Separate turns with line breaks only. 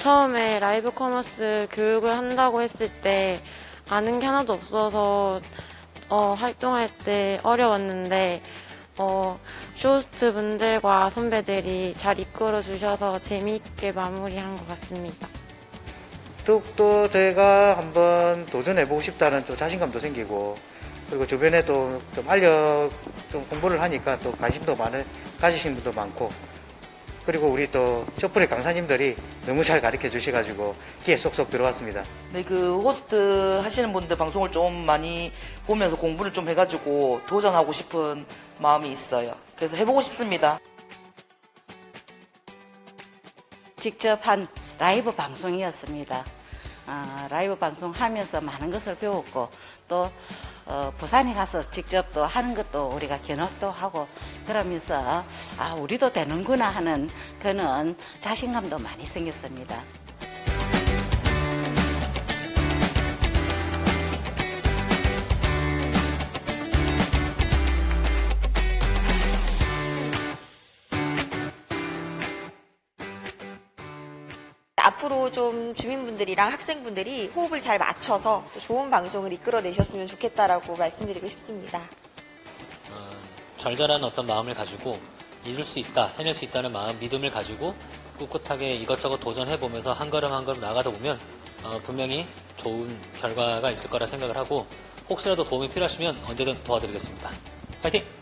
처음에 라이브 커머스 교육을 한다고 했을 때 아는 게 하나도 없어서 어, 활동할 때 어려웠는데 어, 쇼호스트 분들과 선배들이 잘 이끌어 주셔서 재미있게 마무리한 것 같습니다.
또, 또 제가 한번 도전해보고 싶다는 또 자신감도 생기고 그리고 주변에 또좀 알려 좀 공부를 하니까 또 관심도 많은 가지신 분도 많고 그리고 우리 또 쇼프의 강사님들이 너무 잘 가르쳐 주셔가지고 귀에 쏙쏙 들어왔습니다.
네, 그 호스트 하시는 분들 방송을 좀 많이 보면서 공부를 좀 해가지고 도전하고 싶은 마음이 있어요. 그래서 해보고 싶습니다.
직접 한 라이브 방송이었습니다. 아, 라이브 방송 하면서 많은 것을 배웠고 또 어, 부산에 가서 직접 또 하는 것도 우리가 견학도 하고 그러면서 아 우리도 되는구나 하는 그는 자신감도 많이 생겼습니다.
앞으로 좀 주민분들이랑 학생분들이 호흡을 잘 맞춰서 또 좋은 방송을 이끌어내셨으면 좋겠다라고 말씀드리고 싶습니다.
어, 절절한 어떤 마음을 가지고 이룰 수 있다, 해낼 수 있다는 마음, 믿음을 가지고 꿋꿋하게 이것저것 도전해보면서 한 걸음 한 걸음 나가다 보면 어, 분명히 좋은 결과가 있을 거라 생각을 하고 혹시라도 도움이 필요하시면 언제든 도와드리겠습니다. 파이팅!